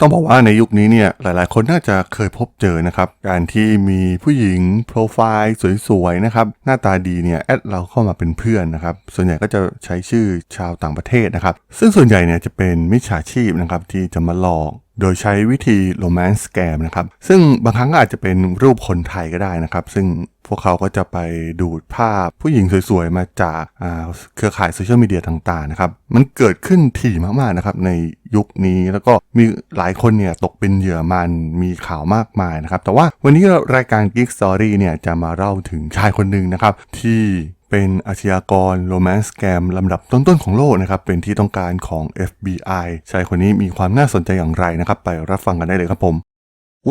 ต้องบอกว่าในยุคนี้เนี่ยหลายๆ คนน่าจะเคยพบเจอนะครับการที่มีผู้หญิงโปรไฟล์สวยๆนะครับหน้าตาดีเนี่ยแอดเราเข้ามาเป็นเพื่อนนะครับส่วนใหญ่ก็จะใช้ชื่อชาวต่างประเทศนะครับซึ่งส่วนใหญ่เนี่ยจะเป็นมิจฉาชีพนะครับที่จะมาหลอกโดยใช้วิธีโรแมนต์สแกมนะครับซึ่งบางครั้งก็อาจจะเป็นรูปคนไทยก็ได้นะครับ ซึ่ง พวกเขาก็จะไปดูดภาพผู้หญิงสวยๆ มาจากาเครือข่ายโซเชียลมีเดียต่างๆนะครับ มันเกิดขึ้นถี่มากๆนะครับในยุคนี้แล้วก็มีหลายคนเนี่ยตกเป็นเหยื่อมันมีข่าวมากมายนะครับ แต่ว่าวันนี้รายการ Geek Story เนี่ยจะมาเล่าถึงชายคนหนึ่งนะครับ ที่เป็นอาชญากรโรแมนต์แกมลำดับต้นๆของโลกนะครับ เป็นที่ต้องการของ FBI ชายคนนี้มีความน่าสนใจอย่างไรนะครับ ไปรับฟังกันได้เลยครับผม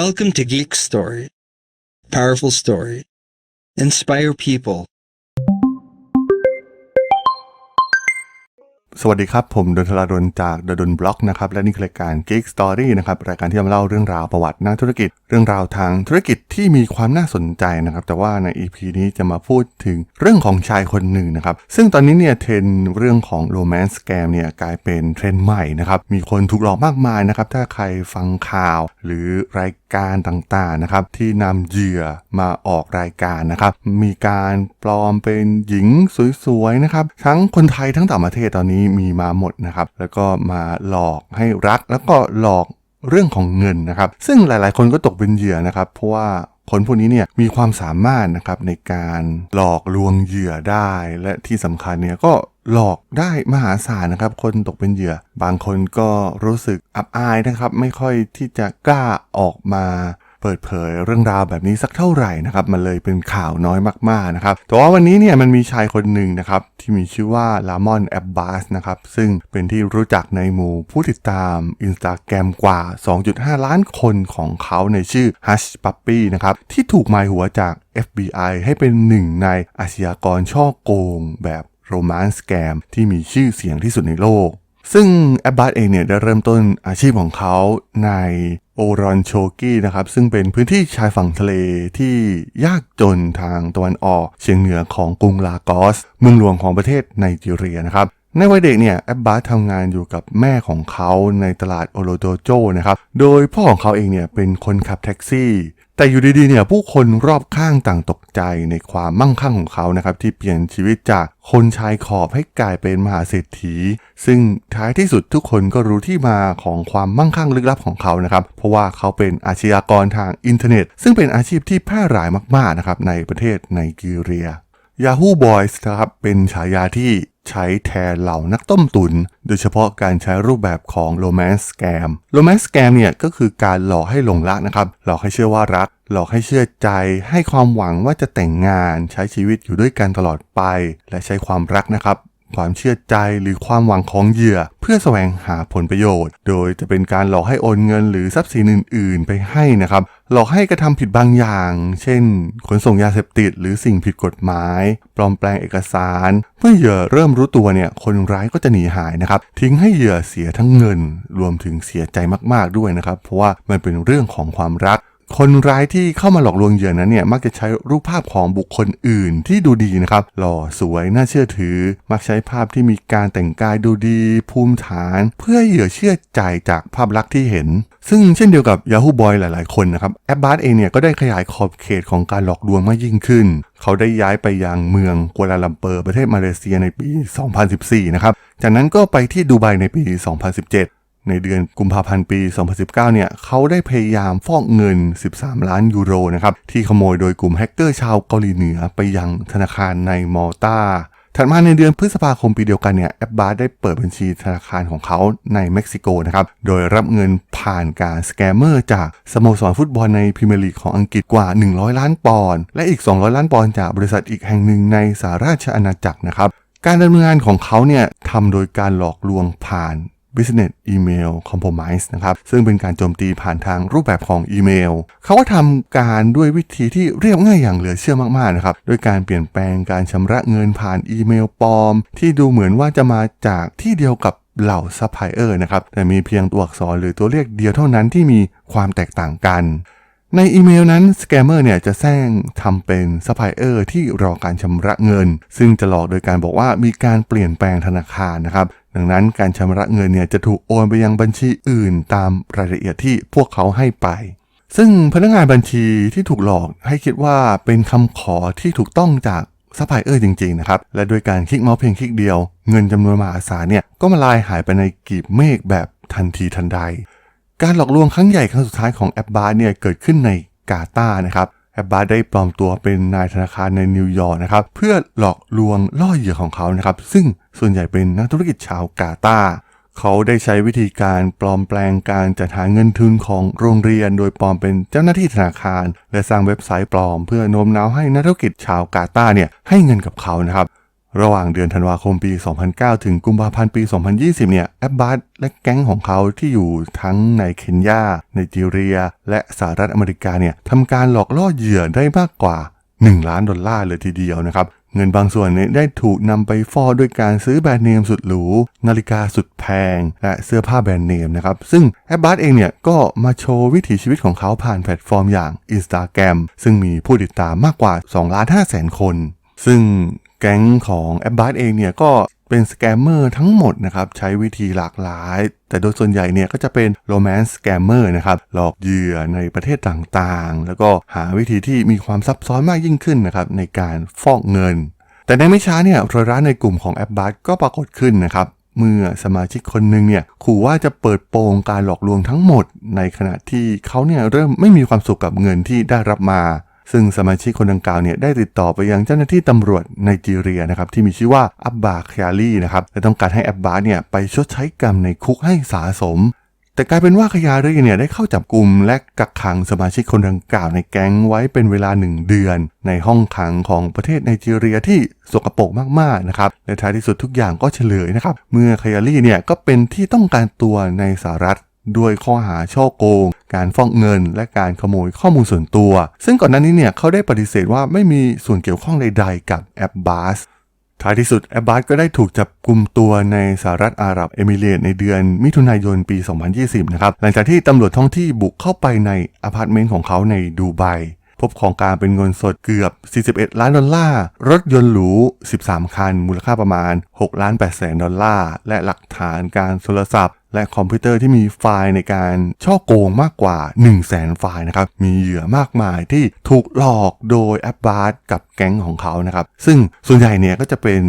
Welcome to Geek Story. Powerful story. Inspire people. สวัสดีครับ ผมดนทราดนจากดนบล็อกนะครับ และนี่คือรายการ Geek Story นะครับ รายการที่จะมาเล่าเรื่องราวประวัตินักธุรกิจ เรื่องราวทางธุรกิจที่มีความน่าสนใจนะครับ แต่ว่าใน EP นี้จะมาพูดถึงเรื่องของชายคนหนึ่งนะครับ ซึ่งตอนนี้เนี่ยเทรนเรื่องของ Romance Scam เนี่ยกลายเป็นเทรนใหม่นะครับ มีคนถูกหลอกมากมายนะครับ ถ้าใครฟังข่าว หรือราย การต่างๆนะครับที่นำเหยื่อมาออกรายการนะครับ มีการปลอมเป็นหญิงสวยๆนะครับ ทั้งคนไทยทั้งต่างประเทศตอนนี้มีมาหมดนะครับ แล้วก็มาหลอกให้รักแล้วก็หลอกเรื่องของเงินนะครับ ซึ่งหลายๆ คนก็ตกเป็นเหยื่อนะครับ เพราะว่าคนพวกนี้เนี่ยมีความสามารถนะครับในการหลอกลวงเหยื่อได้ และที่สำคัญเนี่ยก็ หลอกได้มหาศาลนะครับ คนตกเป็นเหยื่อ บางคนก็รู้สึกอับอายนะครับ ไม่ค่อยที่จะกล้าออกมาเปิดเผยเรื่องราวแบบนี้สักเท่าไหร่นะครับมันเลยเป็นข่าวน้อยมากๆนะครับแต่ว่าวันนี้เนี่ยมันมีชายคนหนึ่งนะครับที่มีชื่อว่าลามอนแอบบาสนะครับซึ่งเป็นที่รู้จักในหมู่ผู้ติดตาม Instagram กว่า 2.5 ล้านคนของเขาในชื่อ Hush Puppy นะครับที่ถูกหมายหัวจาก FBI ให้เป็นหนึ่งในอาชญากรช่อโกงแบบ โรแมนต์แกมที่มีชื่อเสียงที่สุดในโลก ซึ่งแอบบาสเองเนี่ยได้เริ่มต้นอาชีพของเขาในโอรอนโชกี้นะครับซึ่งเป็นพื้นที่ชายฝั่งทะเลที่ยากจนทางตะวันออกเฉียงเหนือของกรุงลากอสเมืองหลวงของประเทศไนจีเรียนะครับในวัยเด็กเนี่ยแอบบาสทำงานอยู่กับแม่ของเขาในตลาดโอโลโดโจนะครับ โดยพ่อของเขาเองเนี่ยเป็นคนขับแท็กซี่ แต่อยู่ดีๆเนี่ยผู้คนรอบข้างต่างตกใจในความมั่งคั่งของเขานะครับที่เปลี่ยนชีวิตจากคนชายขอบให้กลายเป็นมหาเศรษฐี ซึ่งท้ายที่สุดทุกคนก็รู้ที่มาของความมั่งคั่งลึกลับของเขานะครับเพราะว่าเขาเป็นอาชญากรทางอินเทอร์เน็ต ซึ่งเป็นอาชีพที่แพร่หลายมากๆนะครับในประเทศไนจีเรีย Yahoo Boys นะครับเป็นฉายาที่ ใช้แทนเหล่านักต้มตุน โดยเฉพาะการใช้รูปแบบของ Romance Scam Romance Scam เนี่ยก็คือการหลอกให้หลงรักนะครับ หลอกให้เชื่อว่ารัก หลอกให้เชื่อใจ ให้ความหวังว่าจะแต่งงานใช้ชีวิตอยู่ด้วยกันตลอดไป และใช้ความรักนะครับความเชื่อใจหรือความหวังของเหยื่อ เพื่อแสวงหาผลประโยชน์ โดยจะเป็นการหลอกให้โอนเงินหรือทรัพย์สินอื่น ๆ ไปให้นะครับ หลอกให้กระทำผิดบางอย่าง เช่น ขนส่งยาเสพติดหรือสิ่งผิดกฎหมาย ปลอมแปลงเอกสาร เมื่อเหยื่อเริ่มรู้ตัวเนี่ย คนร้ายก็จะหนีหายนะครับ ทิ้งให้เหยื่อเสียทั้งเงิน รวมถึงเสียใจมากๆด้วยนะครับ เพราะว่ามันเป็นเรื่องของความรัก คนร้ายที่เข้ามาหลอกลวงเหยื่อนั้นเนี่ยมักจะใช้รูปภาพของบุคคลอื่นที่ดูดีนะครับ หล่อสวยน่าเชื่อถือ มักใช้ภาพที่มีการแต่งกายดูดีภูมิฐาน เพื่อเหยื่อเชื่อใจจากภาพลักษณ์ที่เห็น ซึ่งเช่นเดียวกับ Yahoo Boy หลายๆ คนนะครับแอปบาร์เองเนี่ยก็ได้ขยายขอบเขตของการหลอกลวงมากยิ่งขึ้น เขาได้ย้ายไปยังเมืองกัวลาลัมเปอร์ประเทศมาเลเซียในปี 2014 นะครับจากนั้นก็ไปที่ดูไบในปี 2017 ในเดือนกุมภาพันธ์ปี 2019 เนี่ยเขาได้พยายามฟอกเงิน 13 ล้านยูโรนะครับที่ขโมยโดยกลุ่มแฮกเกอร์ชาวเกาหลีเหนือไปยังธนาคารในมอลตาถัดมาในเดือนพฤษภาคมปีเดียวกันเนี่ยแอปบาร์ได้เปิดบัญชีธนาคารของเขาในเม็กซิโกนะครับโดยรับเงินผ่านการสแกมเมอร์จากสโมสรฟุตบอลในพรีเมียร์ลีกของอังกฤษกว่า 100 ล้านปอนด์และอีก 200 ล้านปอนด์จากบริษัทอีกแห่งหนึ่งในสหราชอาณาจักรนะครับการดำเนินงานของเขาเนี่ยทำโดยการหลอกลวงผ่าน Business Email Compromise นะครับซึ่งเป็นการโจมตีผ่านทางรูปแบบของอีเมล เขาก็ทำการด้วยวิธีที่เรียบง่ายอย่างเหลือเชื่อมากๆนะครับด้วยการเปลี่ยนแปลงการชำระเงินผ่านอีเมลปลอม ที่ดูเหมือนว่าจะมาจากที่เดียวกับเหล่าซัพพลายเออร์นะครับแต่มีเพียงตัวอักษรหรือตัวเลขเดียวเท่านั้นที่มีความแตกต่างกัน ในอีเมลนั้นสแกมเมอร์เนี่ยจะแซงทำเป็นซัพพลายเออร์ที่รอการชำระเงิน ซึ่งจะหลอกโดยการบอกว่ามีการเปลี่ยนแปลงธนาคารนะครับ ดังนั้นการชำระเงินเนี่ยจะถูกโอนไปยังบัญชีอื่นตามรายละเอียดที่พวกเขาให้ไป ซึ่งพนักงานบัญชีที่ถูกหลอกให้คิดว่าเป็นคำขอที่ถูกต้องจากซัพพลายเออร์จริงๆนะครับ และโดยการคลิกเมาส์เพียงคลิกเดียว เงินจำนวนมหาศาลเนี่ยก็มาลายหายไปในกีบเมฆแบบทันทีทันใด การหลอกลวงครั้งใหญ่ครั้งสุดท้ายของแอปบาร์เนี่ยเกิดขึ้นในกาตาร์นะครับแอปบาร์ได้ปลอมตัวเป็นนายธนาคารในนิวยอร์กนะครับเพื่อหลอกลวงล่อเหยื่อของเขานะครับซึ่งส่วนใหญ่เป็นนักธุรกิจชาวกาตาร์เขาได้ใช้วิธีการปลอมแปลงการจัดหาเงินทุนของโรงเรียน โดยปลอมเป็นเจ้าหน้าที่ธนาคาร และสร้างเว็บไซต์ปลอม เพื่อโน้มน้าวให้นักธุรกิจชาวกาตาร์เนี่ยให้เงินกับเขานะครับ ระหว่างเดือนธันวาคมปี 2009 ถึงกุมภาพันธ์ปี 2020 เนี่ย แอปบาร์และแก๊งของเขาที่อยู่ทั้งในเคนยาไนจีเรีย และสหรัฐอเมริกาเนี่ยทำการหลอกล่อเหยื่อได้มากกว่า 1 ล้านดอลลาร์เลยทีเดียวนะครับ เงินบางส่วนเนี่ยได้ถูกนำไปฟอด้วยการซื้อแบรนด์เนมสุดหรู นาฬิกาสุดแพง และเสื้อผ้าแบรนด์เนมนะครับ ซึ่งแอปบาร์เองเนี่ยก็มาโชว์วิถีชีวิตของเขาผ่านแพลตฟอร์มอย่าง Instagram ซึ่งมีผู้ติดตามมากกว่า2ล้าน5แสนคนซึ่ง แก๊งของแอปบาร์เองเนี่ยก็เป็นสแกมเมอร์ทั้งหมดนะครับ ใช้วิธีหลากหลาย แต่โดยส่วนใหญ่เนี่ยก็จะเป็นโรแมนต์สแกมเมอร์นะครับ หลอกเหยื่อในประเทศต่างๆ แล้วก็หาวิธีที่มีความซับซ้อนมากยิ่งขึ้นนะครับ ในการฟอกเงิน แต่ในไม่ช้าเนี่ยรอยร้านในกลุ่มของแอปบาร์ก็ปรากฏขึ้นนะครับเมื่อสมาชิกคนหนึ่งเนี่ยขู่ว่าจะเปิดโปงการหลอกลวงทั้งหมด ในขณะที่เขาเนี่ยเริ่มไม่มีความสุขกับเงินที่ได้รับมา ซึ่งสมาชิกคนดังกล่าวเนี่ยได้ติดต่อไปยังเจ้าหน้าที่ตำรวจไนจีเรียนะครับที่มีชื่อว่าอับบาคยาลีนะครับและต้องการให้แอบบาเนี่ยไปชดใช้กรรมในคุกให้สาสม แต่กลายเป็นว่าขยารีเนี่ยได้เข้าจับกลุ่มและกักขังสมาชิกคนดังกล่าวในแก๊งไว้เป็นเวลาหนึ่งเดือน ในห้องขังของประเทศไนจีเรียที่สกปรกมากๆนะครับและท้ายที่สุดทุกอย่างก็เฉลยนะครับเมื่อขยารีเนี่ยก็เป็นที่ต้องการตัวในสหรัฐ ด้วยข้อหาช่อโกง การฟ้องเงิน และการขโมยข้อมูลส่วนตัว ซึ่งก่อนหน้านี้เนี่ยเขาได้ปฏิเสธว่าไม่มีส่วนเกี่ยวข้องใดๆกับแอปบาสท้ายที่สุดแอบบาสก็ได้ถูกจับกลุ่มตัวในสหรัฐอาหรับเอมิเรตส์ในเดือนมิถุนายนปี 2020 นะครับ หลังจากที่ตำรวจท้องที่บุกเข้าไปในอพาร์ตเมนต์ของเขาในดูไบ บของกลางเป็นเงินสดเกือบ 41 ล้านดอลลาร์ รถยนต์หรู 13 คัน มูลค่าประมาณ6ล้าน8แสนดอลลาร์ และหลักฐานการโทรศัพท์และคอมพิวเตอร์ที่มีไฟล์ในการช่อโกงมากกว่า 1 0 0 0 0แสนไฟล์นะครับ มีเหยื่อมากมายที่ถูกหลอกโดยแอปบาร์กับแก๊งของเขานะครับ ซึ่งส่วนใหญ่เนี่ยก็จะเป็น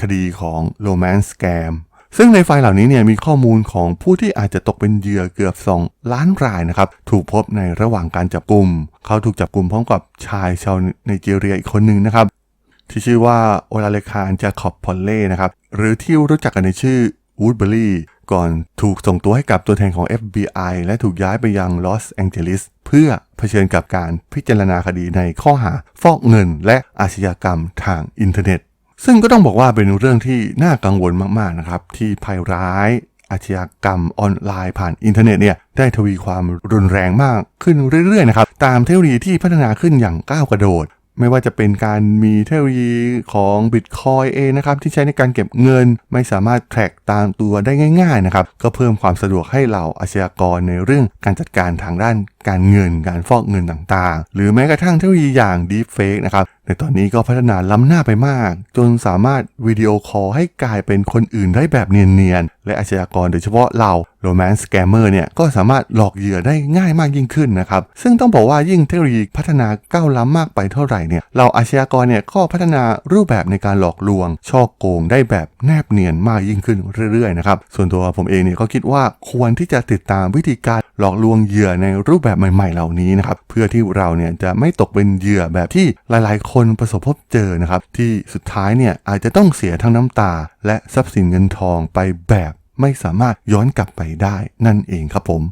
คดีของโรแมนต์แกม ซึ่งในไฟล์เหล่านี้เนี่ยมีข้อมูลของผู้ที่อาจจะตกเป็นเหยื่อเกือบ 2 ล้านรายนะครับ ถูกพบในระหว่างการจับกลุ่ม เขาถูกจับกลุ่มพร้อมกับชายชาวไนจีเรียอีกคนหนึ่งนะครับ ที่ชื่อว่าโอลาเลคานจาคอบพอลเล่นะครับ หรือที่รู้จักกันในชื่อวูดเบอรี่ก่อนถูกส่งตัวให้กับตัวแทนของ FBI และถูกย้ายไปยังลอสแองเจลิสเพื่อเผชิญกับการพิจารณาคดีในข้อหาฟอกเงินและอาชญากรรมทางอินเทอร์เน็ต ซึ่งก็ต้องบอกว่าเป็นเรื่องที่น่ากังวลมากๆนะครับ ที่ภัยร้าย อาชญากรรมออนไลน์ผ่านอินเทอร์เน็ตเนี่ยได้ทวีความรุนแรงมากขึ้นเรื่อยๆนะครับตามเทคโนโลยีที่พัฒนาขึ้นอย่างก้าวกระโดด ไม่ว่าจะเป็นการมีเทคโนโลยีของบิตคอยเองนะครับที่ใช้ในการเก็บเงิน ไม่สามารถแทร็กตามตัวได้ง่ายๆนะครับก็เพิ่มความสะดวกให้เหล่าอาชญากรในเรื่องการจัดการทางด้านการเงิน การฟอกเงินต่างๆ หรือแม้กระทั่งเทคโนโลยีอย่าง Deepfake นะครับ ในตอนนี้ก็พัฒนาล้ำหน้าไปมาก จนสามารถวิดีโอคอลให้กลายเป็นคนอื่นได้แบบเนียนๆ และอาชญากรโดยเฉพาะเหล่าโรแมนต์สแกมเมอร์เนี่ยก็สามารถหลอกเหยื่อได้ง่ายมากยิ่งขึ้นนะครับ ซึ่งต้องบอกว่ายิ่งเทคโนโลยีพัฒนาก้าวล้ำมากไปเท่าไหร่เนี่ยเราอาชญากรเนี่ยก็พัฒนารูปแบบในการหลอกลวง ช่อโกงได้แบบแนบเนียนมากยิ่งขึ้นเรื่อยๆนะครับส่วนตัวผมเองเนี่ยก็คิดว่าควรที่จะติดตามวิธีการหลอกลวงเหยื่อในรูปแบบใหม่ ๆ เหล่านี้นะครับเพื่อที่เราเนี่ยจะไม่ตกเป็นเหยื่อแบบที่หลาย ๆ คนนประสบพบเจอนะครับ ที่สุดท้ายเนี่ยอาจจะต้องเสียทั้งน้ำตา และทรัพย์สินเงินทองไปแบบไม่สามารถย้อนกลับไปได้นั่นเองครับผม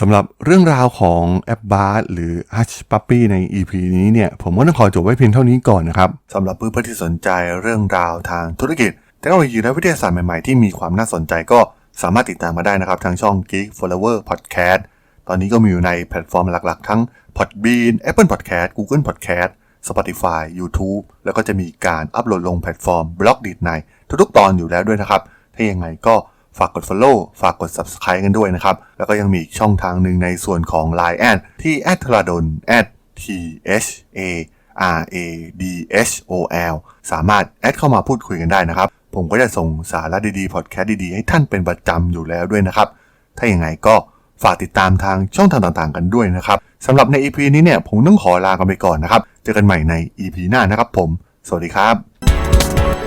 สำหรับเรื่องราวของแอปบาร์หรือ Hush Puppy ใน EP นี้เนี่ย ผมก็ต้องขอจบไว้เพียงเท่านี้ก่อนนะครับสำหรับเพื่อนๆที่สนใจเรื่องราวทางธุรกิจเทคโนโลยีและวิทยาศาสตร์ใหม่ๆ ที่มีความน่าสนใจก็สามารถติดตามมาได้นะครับ ทางช่อง Geek Flower Podcast ตอนนี้ก็มีอยู่ในแพลตฟอร์มหลักๆ ทั้ง Podbean Apple Podcast Google Podcast Spotify YouTube แล้วก็จะมีการอัปโหลดลงแพลตฟอร์มบล็อกดีดในทุกๆ ตอนอยู่แล้วด้วยนะครับ ถ้ายังไงก็ฝากกด Follow ฝากกด Subscribe กันด้วยนะครับ แล้วก็ยังมีช่องทางหนึ่งในส่วนของ Line แอดที่ t h r a d o n t h a r a d h o l สามารถแอดเข้ามาพูดคุยกันได้นะครับ ผมก็จะส่งสาระดีๆ พอดแคสต์ดีๆ ให้ท่านเป็นประจำอยู่แล้วด้วยนะครับ ถ้าอย่างไงก็ฝากติดตามทางช่องทางต่างๆ กันด้วยนะครับสำหรับใน EP นี้เนี่ยผมต้องขอลากันไปก่อนนะครับ เจอกันใหม่ใน EP หน้านะครับผม สวัสดีครับ